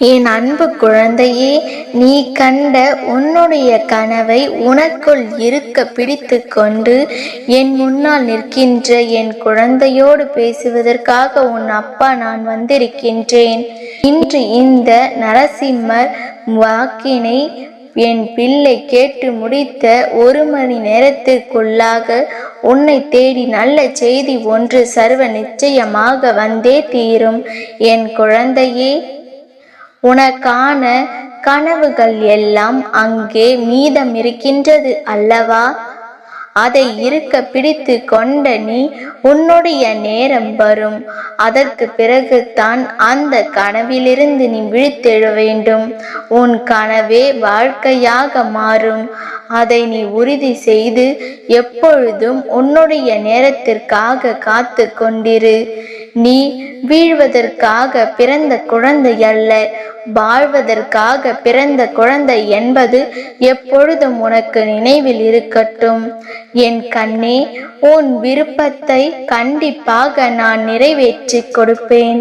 என் அன்பு குழந்தையே நீ கண்ட உன்னுடைய கனவை உனக்குள் இருக்க பிடித்து கொண்டு என் முன்னால் நிற்கின்ற என் குழந்தையோடு பேசுவதற்காக உன் அப்பா நான் வந்திருக்கின்றேன். இன்று இந்த நரசிம்மர் வாக்கினை என் பிள்ளை கேட்டு முடித்த ஒரு மணி நேரத்திற்குள்ளாக உன்னை தேடி நல்ல செய்தி ஒன்று சர்வ நிச்சயமாக வந்தே தீரும். என் குழந்தையே உனக்கான கனவுகள் எல்லாம் அங்கே மீதம் இருக்கின்றது அல்லவா? அதை இருக்க பிடித்து கொண்ட நீ உன்னுடைய நேரம் வரும். அதற்கு பிறகுதான் அந்த கனவிலிருந்து நீ விழித்தெழ வேண்டும். உன் கனவே வாழ்க்கையாக மாறும். அதை நீ உறுதி செய்து எப்பொழுதும் உன்னுடைய நேரத்திற்காக காத்து கொண்டிரு. நீ வீழ்வதற்காக பிறந்த குழந்தை அல்ல. வாழ்வதற்காக பிறந்த குழந்தை என்பது எப்பொழுதும் உனக்கு நினைவில் இருக்கட்டும். என் கண்ணே உன் விருப்பத்தை கண்டிப்பாக நான் நிறைவேற்றி கொடுப்பேன்.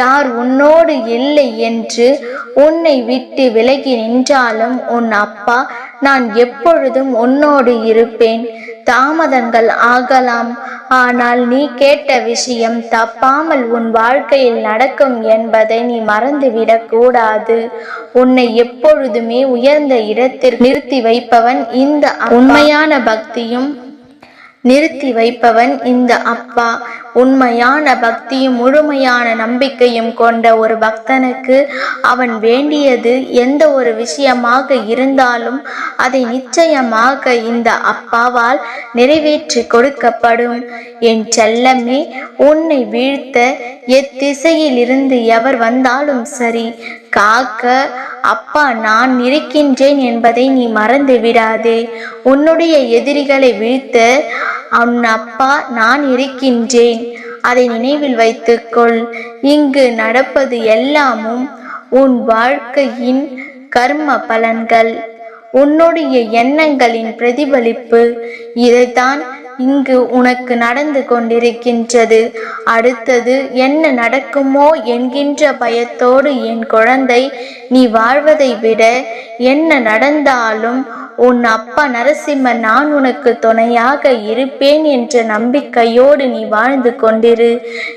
யார் உன்னோடு இல்லை என்று உன்னை விட்டு விலகி நின்றாலும் உன் அப்பா நான் எப்பொழுதும் உன்னோடு இருப்பேன். தாமதங்கள் ஆகலாம். ஆனால் நீ கேட்ட விஷயம் தப்பாமல் உன் வாழ்க்கையில் நடக்கும் என்பதை நீ மறந்துவிடக் கூடாது. உன்னை எப்பொழுதுமே உயர்ந்த இடத்தில் நிறுத்தி வைப்பவன் இந்த உண்மையான பக்தியும் நிறுத்தி வைப்பவன் இந்த அப்பா. உண்மையான பக்தியும் முழுமையான நம்பிக்கையும் கொண்ட ஒரு பக்தனுக்கு அவன் வேண்டியது எந்த ஒரு விஷயமாக இருந்தாலும் அதை நிச்சயமாக இந்த அப்பாவால் நிறைவேற்றி கொடுக்கப்படும். என் செல்லமே உன்னை வீழ்த்த எத்திசையில் இருந்து எவர் வந்தாலும் சரி காக்க அப்பா நான் இருக்கின்றேன் என்பதை நீ மறந்து விடாதே. உன்னுடைய எதிரிகளை வீழ்த்த உன் அப்பா நான் இருக்கின்றேன். அதை நினைவில் வைத்துக்கொள். இங்கு நடப்பது எல்லாமும் உன் வாழ்க்கையின் கர்ம பலன்கள். உன்னுடைய எண்ணங்களின் பிரதிபலிப்பு இதைத்தான் இங்கு உனக்கு நடந்து கொண்டிருக்கின்றது. அடுத்தது என்ன நடக்குமோ என்கின்ற பயத்தோடு என் குழந்தை நீ வாழ்வதை விட என்ன நடந்தாலும் உன் அப்பா நரசிம்மன் நான் உனக்கு துணையாக இருப்பேன் என்ற நம்பிக்கையோடு நீ வாழ்ந்து கொண்டிரு.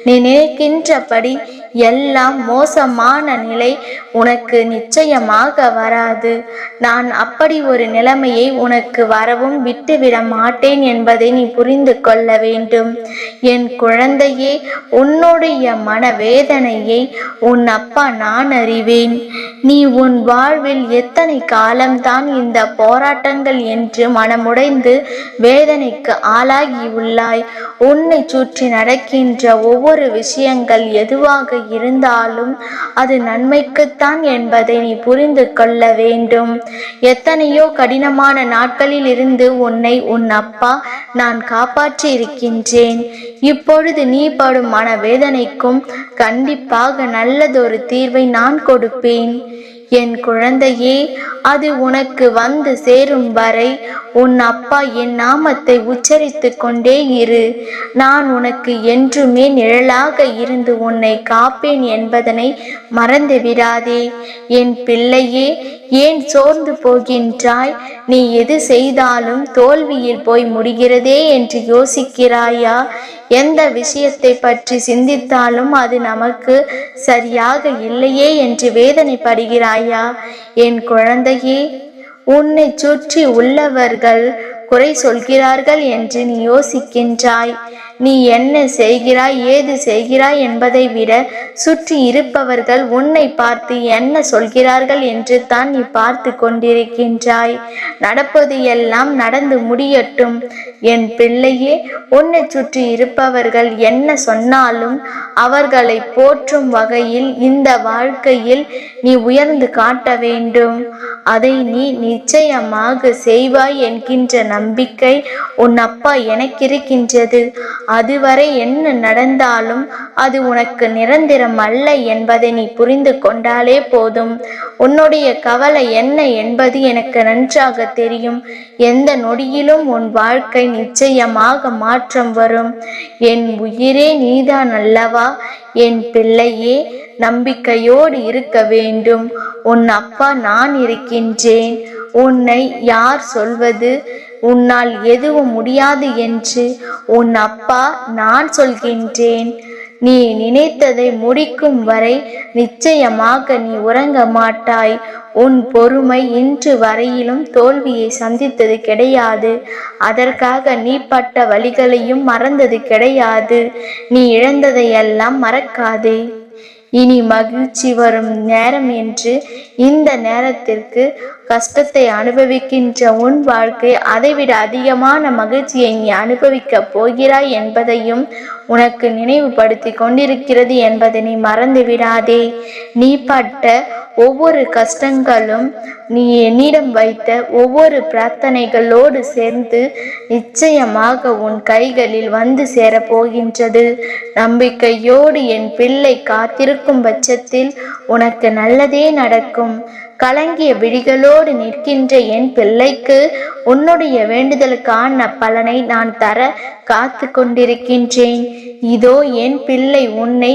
நீ நினைக்கின்றபடி எல்லாம் மோசமான நிலை உனக்கு நிச்சயமாக வராது. நான் அப்படி ஒரு நிலைமையை உனக்கு வரவும் விட்டுவிட மாட்டேன் என்பதை நீ புரிந்து கொள்ள வேண்டும். என் குழந்தையே உன்னுடைய மனவேதனையை உன் அப்பா நான் அறிவேன். நீ உன் வாழ்வில் எத்தனை காலம்தான் இந்த போராட்டங்கள் என்று மனமுடைந்து வேதனைக்கு ஆளாகி உள்ளாய். உன்னை சுற்றி நடக்கின்ற ஒவ்வொரு விஷயங்கள் எதுவாக இருந்தாலும் அது நன்மைக்குத்தான் என்பதை நீ புரிந்து கொள்ள வேண்டும். எத்தனையோ கடினமான நாட்களில் இருந்து உன்னை உன் அப்பா நான் காப்பாற்றி இருக்கின்றேன் இப்பொழுது நீ படும் மனவேதனைக்கும் கண்டிப்பாக நல்லதொரு தீர்வை நான் கொடுப்பேன். என் குழந்தையே அது உனக்கு வந்து சேரும் வரை உன் அப்பா என் நாமத்தை உச்சரித்து கொண்டே இரு. நான் உனக்கு என்றுமே நிழலாக இருந்து உன்னை காப்பேன் என்பதனை மறந்து விடாதே என் பிள்ளையே ஏன் சோர்ந்து போகின்றாய்? நீ எது செய்தாலும் தோல்வியில் போய் முடிகிறதே என்று யோசிக்கிறாயா? எந்த விஷயத்தை பற்றி சிந்தித்தாலும் அது நமக்கு சரியாக இல்லையே என்று வேதனைப்படுகிறாயா? என் குழந்தையே உன்னை சுற்றி உள்ளவர்கள் குறை சொல்கிறார்கள் என்று நீ யோசிக்கின்றாய். நீ என்ன செய்கிறாய் ஏது செய்கிறாய் என்பதை விட சுற்றி இருப்பவர்கள் உன்னை பார்த்து என்ன சொல்கிறார்கள் என்று தான் நீ பார்த்து கொண்டிருக்கின்றாய். நடப்பது எல்லாம் நடந்து முடியட்டும். என் பிள்ளையே உன்னை சுற்றி இருப்பவர்கள் என்ன சொன்னாலும் அவர்களை போற்றும் வகையில் இந்த வாழ்க்கையில் நீ உயர்ந்து காட்ட வேண்டும். அதை நீ நிச்சயமாக செய்வாய் என்கின்ற நம்பிக்கை உன் அப்பா எனக்கு இருக்கின்றது அதுவரை என்ன நடந்தாலும் அது உனக்கு நிரந்தரம் அல்ல என்பதை நீ புரிந்து கொண்டாலே போதும். உன்னுடைய கவலை என்ன என்பது எனக்கு நன்றாக தெரியும். எந்த நொடியிலும் உன் வாழ்க்கை நிச்சயமாக மாற்றம் வரும். என் உயிரே நீதான் அல்லவா? என் பிள்ளையே நம்பிக்கையோடு இருக்க வேண்டும். உன் அப்பா நான் இருக்கின்றேன். உன்னை யார் சொல்வது? உன்னால் எதுவும் முடியாது என்று உன் அப்பா நான் சொல்கின்றேன். நீ நினைத்ததை முடிக்கும் வரை நிச்சயமாக நீ உறங்க மாட்டாய். உன் பொறுமை இன்று வரையிலும் தோல்வியை சந்தித்தது கிடையாது. அதற்காக நீ பட்ட வழிகளையும் மறந்தது கிடையாது. நீ இழந்ததையெல்லாம் மறக்காதே. இனி மகிழ்ச்சி வரும் நேரம் என்று இந்த நேரத்திற்கு கஷ்டத்தை அனுபவிக்கின்ற உன் வாழ்க்கை அதைவிட அதிகமான மகிழ்ச்சியை நீ அனுபவிக்கப் போகிறாய் என்பதையும் உனக்கு நினைவுபடுத்தி கொண்டிருக்கிறது என்பதை நீ மறந்து விடாதே நீ பட்ட ஒவ்வொரு கஷ்டங்களும் நீ என்னிடம் வைத்த ஒவ்வொரு பிரார்த்தனைகளோடு சேர்ந்து நிச்சயமாக உன் கைகளில் வந்து சேரப்போகின்றது நம்பிக்கையோடு என் பிள்ளை காத்திருக்கும் பட்சத்தில் உனக்கு நல்லதே நடக்கும். கலங்கிய விழிகளோடு நிற்கின்ற என் பிள்ளைக்கு உன்னுடைய வேண்டுதலுக்கான பலனை நான் தர காத்து கொண்டிருக்கின்றேன். இதோ என் பிள்ளை உன்னை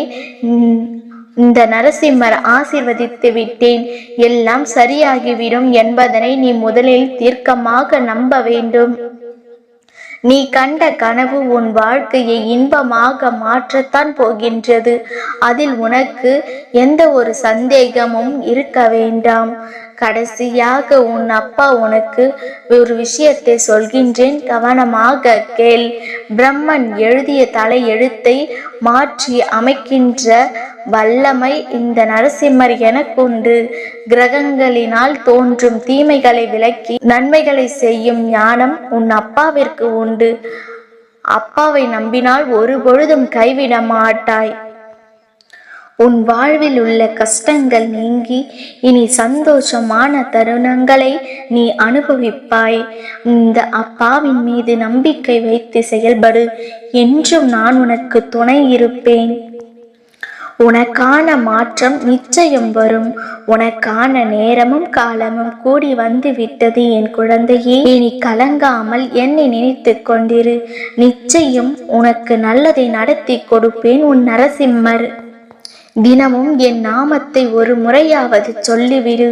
இந்த நரசிம்மர் ஆசிர்வதித்து விட்டேன். எல்லாம் சரியாகிவிடும் என்பதனை நீ முதலில் தீர்க்கமாக நம்ப வேண்டும். நீ கண்ட கனவு உன் வாழ்க்கையை இன்பமாக மாற்றத்தான் போகின்றது. அதில் உனக்கு எந்த ஒரு சந்தேகமும் இருக்க வேண்டாம். கடைசியாக உன் அப்பா உனக்கு ஒரு விஷயத்தை சொல்கின்றேன். கவனமாக கேள். பிரம்மன் எழுதிய தலை எழுத்தை மாற்றி அமைக்கின்ற வல்லமை இந்த நரசிம்மர் எனக்குண்டு. கிரகங்களினால் தோன்றும் தீமைகளை விலக்கி நன்மைகளை செய்யும் ஞானம் உன் அப்பாவிற்கு உண்டு. அப்பாவை நம்பினால் ஒரு பொழுதும் கைவிட மாட்டாய் உன் வாழ்வில் உள்ள கஷ்டங்கள் நீங்கி இனி சந்தோஷமான தருணங்களை நீ அனுபவிப்பாய். இந்த அப்பாவின் மீது நம்பிக்கை வைத்து செயல்படு. என்றும் நான் உனக்கு துணை இருப்பேன். உனக்கான மாற்றம் நிச்சயம் வரும். உனக்கான நேரமும் காலமும் கூடி வந்து விட்டது என் குழந்தையே. இனி கலங்காமல் என்னை நினைத்து கொண்டிரு. நிச்சயம் உனக்கு நல்லதை நடத்தி கொடுப்பேன் உன் நரசிம்மர். தினமும் என் நாமத்தை ஒரு முறையாவது சொல்லிவிடு.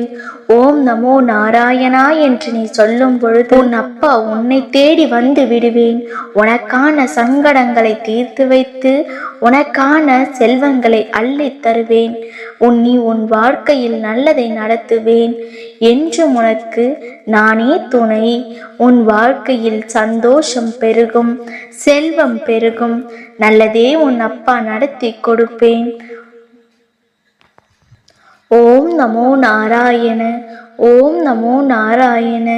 ஓம் நமோ நாராயணா என்று நீ சொல்லும் பொழுது உன் அப்பா உன்னை தேடி வந்து விடுவேன். உனக்கான சங்கடங்களை தீர்த்து வைத்து உனக்கான செல்வங்களை அள்ளி தருவேன். உன் நீ உன் வாழ்க்கையில் நல்லதை நடத்துவேன். என்றும் உனக்கு நானே துணை. உன் வாழ்க்கையில் சந்தோஷம் பெருகும் செல்வம் பெருகும். நல்லதே உன் அப்பா நடத்தி கொடுப்பேன். ஓம் நமோ நாராயண ஓம் நமோ நாராயண.